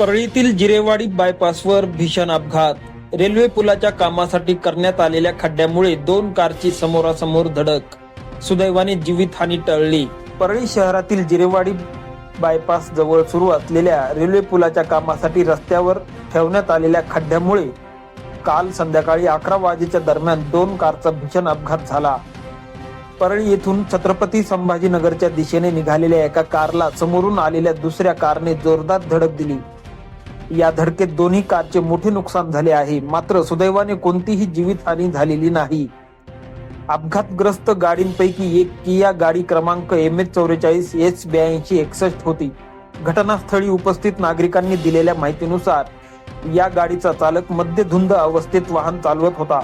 परळीतील जिरेवाडी बायपासवर भीषण अपघात. रेल्वे पुलाच्या कामासाठी करण्यात आलेल्या खड्ड्यामुळे दोन कारची समोरासमोर धडक. सुदैवाने जीवितहानी टळली. परळी शहरातील जिरेवाडी बायपास जवळ सुरू असलेल्या रेल्वे पुलाच्या कामासाठी रस्त्यावर ठेवण्यात आलेल्या खड्ड्यामुळे काल संध्याकाळी अकरा वाजेच्या दरम्यान दोन कारचा भीषण अपघात झाला. परळी येथून छत्रपती संभाजीनगरच्या दिशेने निघालेल्या एका कारला समोरून आलेल्या दुसऱ्या कारने जोरदार धडक दिली. या धडकेत दोन्ही कारचे मोठे नुकसान झाले आहे. मात्र सुदैवाने कोणतीही जीवितहानी झालेली नाही. अपघातग्रस्त गाडींपैकी एक किया गाडी क्रमांक एम एच चौवेचाळीस एच ब्याऐंशी एकसष्ट होती. घटनास्थळी उपस्थित नागरिकांनी दिलेल्या माहितीनुसार या गाडीचा चालक मद्यधुंद अवस्थेत वाहन चालवत होता.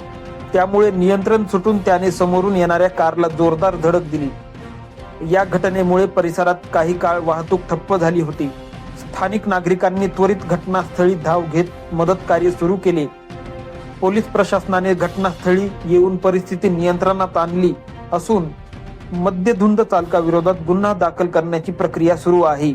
त्यामुळे नियंत्रण सुटून त्याने समोरून येणाऱ्या कारला जोरदार धडक दिली. या घटनेमुळे परिसरात काही काळ वाहतूक ठप्प झाली होती. स्थानिक नागरिकांनी त्वरित घटनास्थळी धाव घेत मदत कार्य सुरू केले. पोलीस प्रशासनाने घटनास्थळी येऊन परिस्थिती नियंत्रणात आणली असून मद्यधुंद चालकाविरोधात गुन्हा दाखल करण्याची प्रक्रिया सुरू आहे.